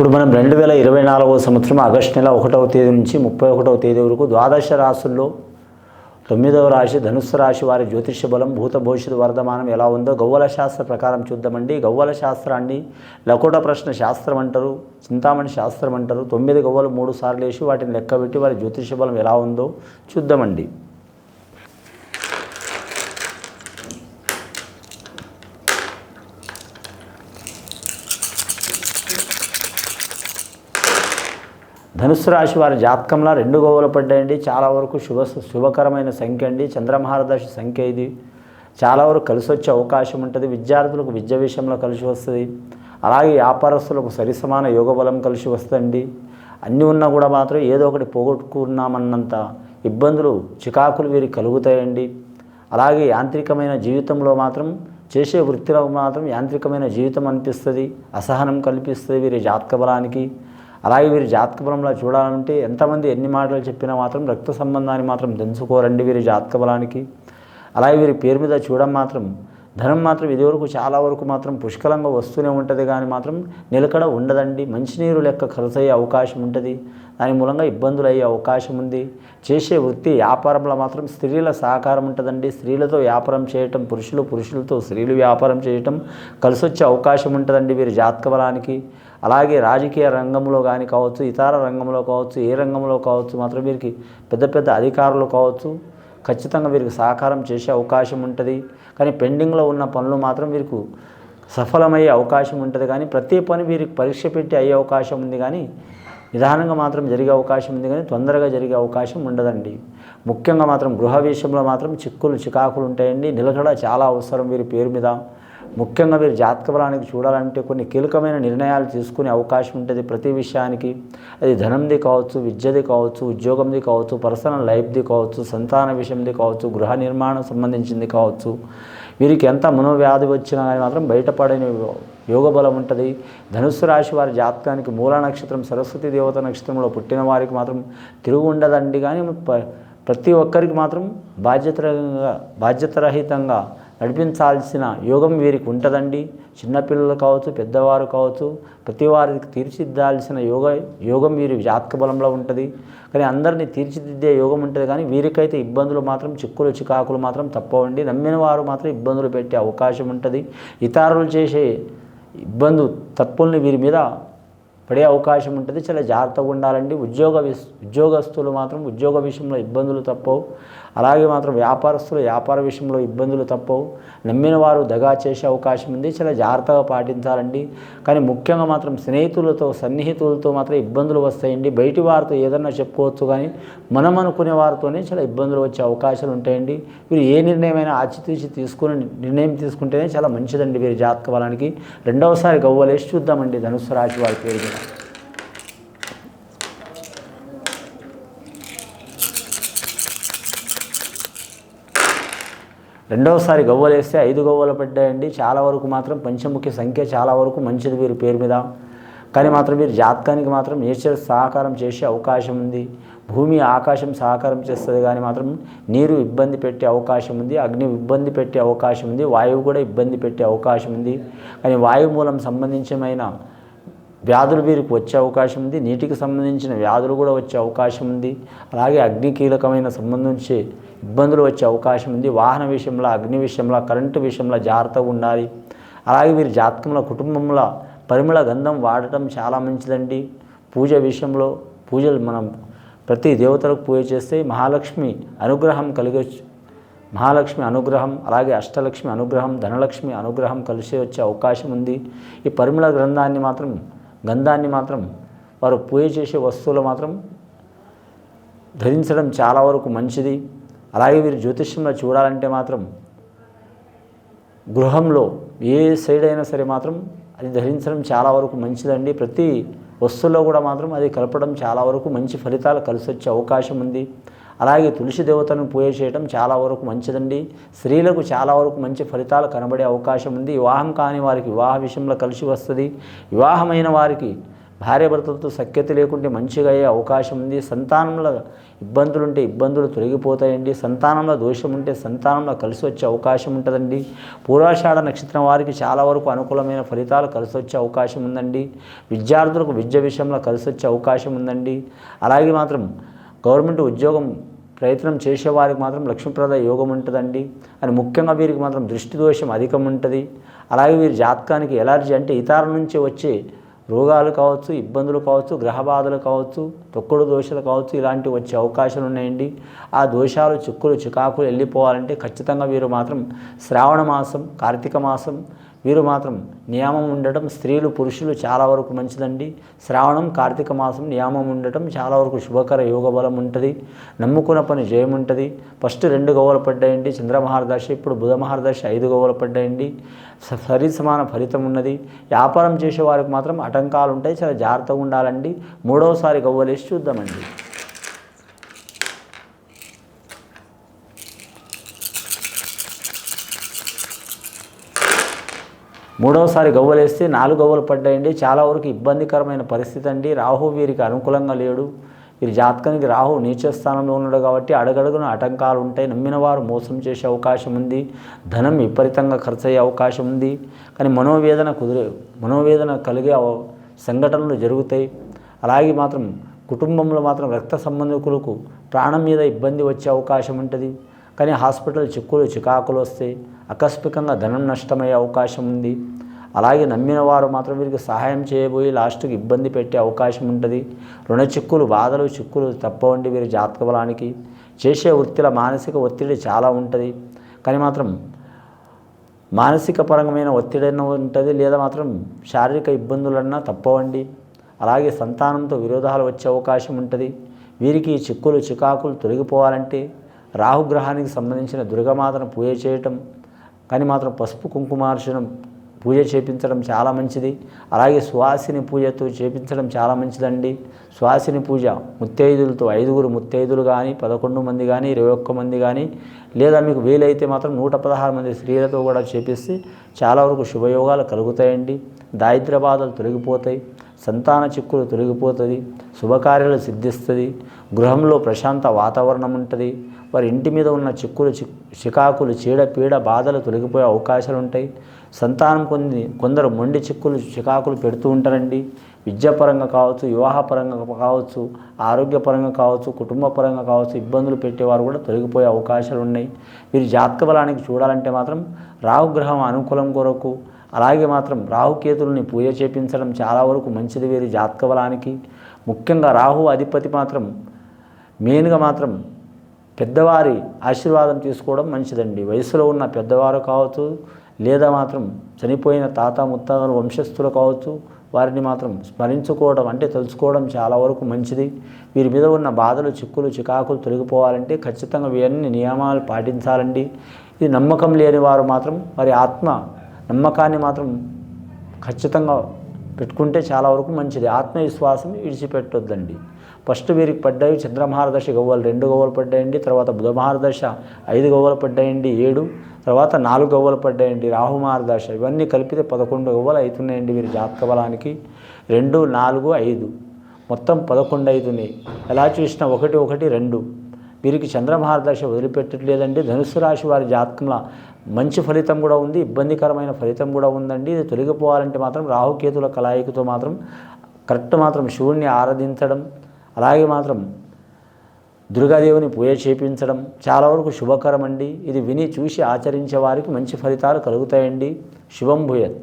ఇప్పుడు మనం రెండు వేల ఇరవై నాలుగవ సంవత్సరం ఆగస్టు నెల ఒకటవ తేదీ నుంచి ముప్పై ఒకటవ తేదీ వరకు ద్వాదశ రాశుల్లో తొమ్మిదవ రాశి ధనుస్సు రాశి వారి జ్యోతిష్య బలం భూత భవిష్యత్తు వర్ధమానం ఎలా ఉందో గవ్వల శాస్త్ర ప్రకారం చూద్దామండి. గవ్వల శాస్త్రాన్ని లకోట ప్రశ్న శాస్త్రం అంటారు చింతామణి శాస్త్రం అంటారు. తొమ్మిది గవ్వలు మూడు సార్లు వేసి వాటిని లెక్కబెట్టి వారి జ్యోతిష బలం ఎలా ఉందో చూద్దామండి. ధనుసు రాశి వారి జాతకంలో రెండు గోవులు పడ్డాయండి. చాలా వరకు శుభ శుభకరమైన సంఖ్య అండి. చంద్రమహారదశి సంఖ్య ఇది. చాలా వరకు కలిసి వచ్చే అవకాశం ఉంటుంది. విద్యార్థులకు విద్య విషయంలో కలిసి వస్తుంది. అలాగే వ్యాపారస్తులకు సరిసమాన యోగ బలం కలిసి వస్తుంది అన్నీ ఉన్నా కూడా మాత్రం ఏదో ఒకటి పోగొట్టుకున్నామన్నంత ఇబ్బందులు చికాకులు వీరికి కలుగుతాయండి. అలాగే యాంత్రికమైన జీవితంలో మాత్రం చేసే వృత్తిలో మాత్రం యాంత్రికమైన జీవితం అనిపిస్తుంది. అసహనం కల్పిస్తుంది వీరి జాతక బలానికి. అలాగే వీరి జాతక బలంలో చూడాలంటే ఎంతమంది ఎన్ని మాటలు చెప్పినా మాత్రం రక్త సంబంధాన్ని మాత్రం దంచుకోరండి వీరి జాతక బలానికి అలాగే వీరి పేరు మీద చూడడం మాత్రం ధనం మాత్రం ఇదివరకు చాలా వరకు మాత్రం పుష్కలంగా వస్తూనే ఉంటుంది కానీ మాత్రం నిలకడ ఉండదండి. మంచినీరు లెక్క ఖర్చు అయ్యే అవకాశం ఉంటుంది. దాని మూలంగా ఇబ్బందులు అయ్యే అవకాశం ఉంది. చేసే వృత్తి వ్యాపారంలో మాత్రం స్త్రీల సహకారం ఉంటుందండి. స్త్రీలతో వ్యాపారం చేయటం పురుషులు పురుషులతో స్త్రీలు వ్యాపారం చేయటం కలిసొచ్చే అవకాశం ఉంటుందండి వీరి జాతక బలానికి అలాగే రాజకీయ రంగంలో కానీ కావచ్చు ఇతర రంగంలో కావచ్చు ఏ రంగంలో కావచ్చు మాత్రం వీరికి పెద్ద పెద్ద అధికారులు కావచ్చు ఖచ్చితంగా వీరికి సహకారం చేసే అవకాశం ఉంటుంది. కానీ పెండింగ్లో ఉన్న పనులు మాత్రం వీరికి సఫలమయ్యే అవకాశం ఉంటుంది. కానీ ప్రతి పని వీరికి పరీక్ష పెట్టి అయ్యే అవకాశం ఉంది. కానీ నిదానంగా మాత్రం జరిగే అవకాశం ఉంది. కానీ తొందరగా జరిగే అవకాశం ఉండదండి. ముఖ్యంగా మాత్రం గృహ విషయంలో మాత్రం చిక్కులు చికాకులు ఉంటాయండి. నిలకడ చాలా అవసరం వీరి పేరు మీద. ముఖ్యంగా వీరు జాతక బలానికి చూడాలంటే కొన్ని కీలకమైన నిర్ణయాలు తీసుకునే అవకాశం ఉంటుంది ప్రతి విషయానికి. అది ధనంది కావచ్చు విద్యది కావచ్చు ఉద్యోగంది కావచ్చు పర్సనల్ లైఫ్ది కావచ్చు సంతాన విషయంది కావచ్చు గృహ నిర్మాణం సంబంధించింది కావచ్చు. వీరికి ఎంత మనోవ్యాధి వచ్చినా కానీ మాత్రం బయటపడని యోగ బలం ఉంటుంది. ధనుస్సు రాశి వారి జాతకానికి మూల నక్షత్రం సరస్వతి దేవత నక్షత్రంలో పుట్టిన వారికి మాత్రం తిరుగు ఉండదండి. కానీ ప- ప్రతి ఒక్కరికి మాత్రం బాధ్యతరంగా బాధ్యతరహితంగా నడిపించాల్సిన యోగం వీరికి ఉంటుందండి. చిన్నపిల్లలు కావచ్చు పెద్దవారు కావచ్చు ప్రతి వారికి తీర్చిదిద్దాల్సిన యోగ యోగం వీరి జాతక బలంలో ఉంటుంది. కానీ అందరినీ తీర్చిదిద్దే యోగం ఉంటుంది. కానీ వీరికైతే ఇబ్బందులు మాత్రం చిక్కులు చికాకులు మాత్రం తప్పవండి. నమ్మిన వారు మాత్రం ఇబ్బందులు పెట్టే అవకాశం ఉంటుంది. ఇతరులు చేసే ఇబ్బందు తప్పుల్ని వీరి మీద పడే అవకాశం ఉంటుంది. చాలా జాగ్రత్తగా ఉండాలండి. ఉద్యోగ ఉద్యోగస్తులు మాత్రం ఉద్యోగ విషయంలో ఇబ్బందులు తప్పవు. అలాగే మాత్రం వ్యాపారస్తులు వ్యాపార విషయంలో ఇబ్బందులు తప్పవు. నమ్మిన వారు దగా చేసే అవకాశం ఉంది. చాలా జాగ్రత్తగా పాటించాలండి. కానీ ముఖ్యంగా మాత్రం స్నేహితులతో సన్నిహితులతో మాత్రం ఇబ్బందులు వస్తాయండి. బయటి వారితో ఏదన్నా చెప్పుకోవచ్చు కానీ మనం అనుకునే వారితోనే చాలా ఇబ్బందులు వచ్చే అవకాశాలు ఉంటాయండి. మీరు ఏ నిర్ణయమైనా ఆచితూచి తీసుకుని నిర్ణయం తీసుకుంటేనే చాలా మంచిదండి. వీరి జాతక బలానికి. రెండవసారి గవ్వలేసి చూద్దామండి. ధనుసు రాశి వారి పేరు రెండవసారి గవ్వలేస్తే ఐదు గవ్వలు పడ్డాయండి. చాలా వరకు మాత్రం పంచముఖి సంఖ్య చాలా వరకు మంచిది వీరి పేరు మీద. కానీ మాత్రం మీరు జాతకానికి మాత్రం నేచర్ సహకారం చేసే అవకాశం ఉంది. భూమి ఆకాశం సహకారం చేస్తుంది కానీ మాత్రం నీరు ఇబ్బంది పెట్టే అవకాశం ఉంది. అగ్ని ఇబ్బంది పెట్టే అవకాశం ఉంది. వాయువు కూడా ఇబ్బంది పెట్టే అవకాశం ఉంది. కానీ వాయు మూలం సంబంధించిన వ్యాధులు వీరికి వచ్చే అవకాశం ఉంది. నీటికి సంబంధించిన వ్యాధులు కూడా వచ్చే అవకాశం ఉంది. అలాగే అగ్ని కీలకమైన సంబంధించి ఇబ్బందులు వచ్చే అవకాశం ఉంది. వాహన విషయంలో అగ్ని విషయంలో కరెంటు విషయంలో జాగ్రత్తగా ఉండాలి. అలాగే వీరి జాతకంలో కుటుంబంలో పరిమళ గంధం వాడటం చాలా మంచిదండి. పూజ విషయంలో పూజలు మనం ప్రతి దేవతలకు పూజ చేస్తే మహాలక్ష్మి అనుగ్రహం కలిగే మహాలక్ష్మి అనుగ్రహం అలాగే అష్టలక్ష్మి అనుగ్రహం ధనలక్ష్మి అనుగ్రహం కలిసి వచ్చే అవకాశం ఉంది. ఈ పరిమళ గ్రంథాన్ని మాత్రం గంధాన్ని మాత్రం వారు పూజ చేసే వస్తువులు మాత్రం ధరించడం చాలా వరకు మంచిది. అలాగే వీరు జ్యోతిష్యంలో చూడాలంటే మాత్రం గృహంలో ఏ సైడ్ అయినా సరే మాత్రం అది ధరించడం చాలా వరకు మంచిదండి. ప్రతి వస్తువులో కూడా మాత్రం అది కలపడం చాలా వరకు మంచి ఫలితాలు కలిసి వచ్చే అవకాశం ఉంది. అలాగే తులసి దేవతను పూజ చేయడం చాలా వరకు మంచిదండి. స్త్రీలకు చాలా వరకు మంచి ఫలితాలు కనబడే అవకాశం ఉంది. వివాహం కాని వారికి వివాహ విషయంలో కలిసి వస్తుంది. వివాహమైన వారికి భార్యాభర్తలతో సఖ్యత లేకుంటే మంచిగా అయ్యే అవకాశం ఉంది. సంతానంలో ఇబ్బందులు ఉంటే ఇబ్బందులు తొలగిపోతాయండి. సంతానంలో దోషం ఉంటే సంతానంలో కలిసి వచ్చే అవకాశం ఉంటుందండి. పూర్వాషాఢ నక్షత్రం వారికి చాలా వరకు అనుకూలమైన ఫలితాలు కలిసి వచ్చే అవకాశం ఉందండి. విద్యార్థులకు విద్య విషయంలో కలిసి వచ్చే అవకాశం ఉందండి. అలాగే మాత్రం గవర్నమెంట్ ఉద్యోగం ప్రయత్నం చేసేవారికి మాత్రం లక్ష్మీప్రద యోగం ఉంటుందండి. అని ముఖ్యంగా వీరికి మాత్రం దృష్టి దోషం అధికం ఉంటుంది. అలాగే వీరి జాతకానికి ఎలర్జీ అంటే ఇతరుల నుంచి వచ్చే రోగాలు కావచ్చు ఇబ్బందులు కావచ్చు గ్రహ బాధలు కావచ్చు తొక్కుడు దోషాలు కావచ్చు ఇలాంటివి వచ్చే అవకాశాలు ఉన్నాయండి. ఆ దోషాలు చిక్కులు చికాకులు వెళ్ళిపోవాలంటే ఖచ్చితంగా వీరు మాత్రం శ్రావణ మాసం కార్తీక మాసం వీరు మాత్రం నియమం ఉండటం స్త్రీలు పురుషులు చాలా వరకు మంచిదండి. శ్రావణం కార్తీక మాసం నియమం ఉండటం చాలా వరకు శుభకర యోగ బలం ఉంటుంది. నమ్ముకున్న పని జయం ఉంటుంది. ఫస్ట్ రెండు గవ్వలు పడ్డాయండి. చంద్రమహారదశ ఇప్పుడు బుధ మహారదశ ఐదు గవ్వలు పడ్డాయండి. సరి సమాన ఫలితం ఉన్నది. వ్యాపారం చేసే వారికి మాత్రం ఆటంకాలు ఉంటాయి. చాలా జాగ్రత్తగా ఉండాలండి. మూడవసారి గవ్వలేసి చూద్దామండి. మూడవసారి గవ్వలేస్తే నాలుగు గవ్వలు పడ్డాయండి. చాలా వరకు ఇబ్బందికరమైన పరిస్థితి అండి. రాహు వీరికి అనుకూలంగా లేడు. వీరి జాతకానికి రాహు నీచ స్థానంలో ఉన్నాడు కాబట్టి అడగడుగున ఆటంకాలు ఉంటాయి. నమ్మిన వారు మోసం చేసే అవకాశం ఉంది. ధనం విపరీతంగా ఖర్చు అయ్యే అవకాశం ఉంది. కానీ మనోవేదన కుదిరే మనోవేదన కలిగే సంఘటనలు జరుగుతాయి. అలాగే మాత్రం కుటుంబంలో మాత్రం రక్త సంబంధికులకు ప్రాణం మీద ఇబ్బంది వచ్చే అవకాశం ఉంటుంది. కానీ హాస్పిటల్ చిక్కులు చికాకులు వస్తాయి ఆకస్మికంగా ధనం నష్టమయ్యే అవకాశం ఉంది. అలాగే నమ్మిన వారు మాత్రం వీరికి సహాయం చేయబోయి లాస్ట్కి ఇబ్బంది పెట్టే అవకాశం ఉంటుంది. రుణ చిక్కులు బాధలు చిక్కులు తప్పవండి వీరి జాతక బలానికి. చేసే వృత్తిల మానసిక ఒత్తిడి చాలా ఉంటుంది. కానీ మాత్రం మానసిక పరమైన ఒత్తిడైనా ఉంటుంది లేదా మాత్రం శారీరక ఇబ్బందులన్నా తప్పవండి. అలాగే సంతానంతో విరోధాలు వచ్చే అవకాశం ఉంటుంది. వీరికి చిక్కులు చికాకులు తొలగిపోవాలంటే రాహుగ్రహానికి సంబంధించిన దుర్గమాతను పూజ చేయటం కానీ మాత్రం పసుపు కుంకుమార్చనం పూజ చేపించడం చాలా మంచిది. అలాగే సువాసిని పూజతో చేపించడం చాలా మంచిదండి. సువాసిని పూజ ముత్తైదులతో ఐదుగురు ముత్తైదులు కానీ పదకొండు మంది కానీ ఇరవై ఒక్క మంది కానీ లేదా మీకు వీలైతే మాత్రం నూట పదహారు మంది స్త్రీలతో కూడా చేపిస్తే చాలా వరకు శుభయోగాలు కలుగుతాయండి. దారిద్ర బాధలు తొలగిపోతాయి. సంతాన చిక్కులు తొలగిపోతుంది. శుభకార్యాలు సిద్ధిస్తుంది. గృహంలో ప్రశాంత వాతావరణం ఉంటుంది. వారి ఇంటి మీద ఉన్న చిక్కులు చికాకులు చీడ పీడ బాధలు తొలగిపోయే అవకాశాలు ఉంటాయి సంతానం కొన్ని కొందరు మొండి చిక్కులు చికాకులు పెడుతూ ఉంటారండి. విద్యాపరంగా కావచ్చు వివాహపరంగా కావచ్చు ఆరోగ్యపరంగా కావచ్చు కుటుంబ పరంగా కావచ్చు ఇబ్బందులు పెట్టేవారు కూడా తొలగిపోయే అవకాశాలు ఉన్నాయి వీరి జాతక బలానికి చూడాలంటే మాత్రం రాహుగ్రహం అనుకూలం కొరకు అలాగే మాత్రం రాహుకేతుల్ని పూజ చేపించడం చాలా వరకు మంచిది వీరి జాతక బలానికి. ముఖ్యంగా రాహు అధిపతి మాత్రం మెయిన్గా మాత్రం పెద్దవారి ఆశీర్వాదం తీసుకోవడం మంచిదండి. వయసులో ఉన్న పెద్దవారు కావచ్చు లేదా మాత్రం చనిపోయిన తాత ముత్తాతల వంశస్థులు కావచ్చు వారిని మాత్రం స్మరించుకోవడం అంటే తెలుసుకోవడం చాలా వరకు మంచిది. వీరి మీద ఉన్న బాధలు చిక్కులు చికాకులు తొలగిపోవాలంటే ఖచ్చితంగా వీరిని నియమాలు పాటించాలండి. ఇది నమ్మకం లేని వారు మాత్రం వారి ఆత్మ నమ్మకాన్ని మాత్రం ఖచ్చితంగా పెట్టుకుంటే చాలా వరకు మంచిది. ఆత్మవిశ్వాసం విడిచిపెట్టొద్దండి. ఫస్ట్ వీరికి పడ్డాయి చంద్రమహారదశ గవ్వలు రెండు గవ్వలు పడ్డాయండి తర్వాత బుధమహారదశ ఐదు గవ్వలు పడ్డాయండి ఏడు తర్వాత నాలుగు గవ్వలు పడ్డాయండి రాహుమహారదశ. ఇవన్నీ కలిపితే పదకొండు గవ్వలు అవుతున్నాయండి వీరి జాతక బలానికి. రెండు నాలుగు ఐదు. మొత్తం పదకొండు అవుతున్నాయి ఎలా చూసినా ఒకటి ఒకటి రెండు. వీరికి చంద్రమహారదశ వదిలిపెట్టట్లేదండి. ధనుసు రాశి వారి జాతకంలో మంచి ఫలితం కూడా ఉంది ఇబ్బందికరమైన ఫలితం కూడా ఉందండి. ఇది తొలగిపోవాలంటే మాత్రం రాహుకేతుల కలాయికతో మాత్రం కరెక్ట్ మాత్రం శివుణ్ణి ఆరాధించడం అలాగే మాత్రం దుర్గాదేవిని పూజ చేపించడం చాలా వరకు శుభకరం అండి ఇది విని చూసి ఆచరించే వారికి మంచి ఫలితాలు కలుగుతాయండి. శుభం భూయత్.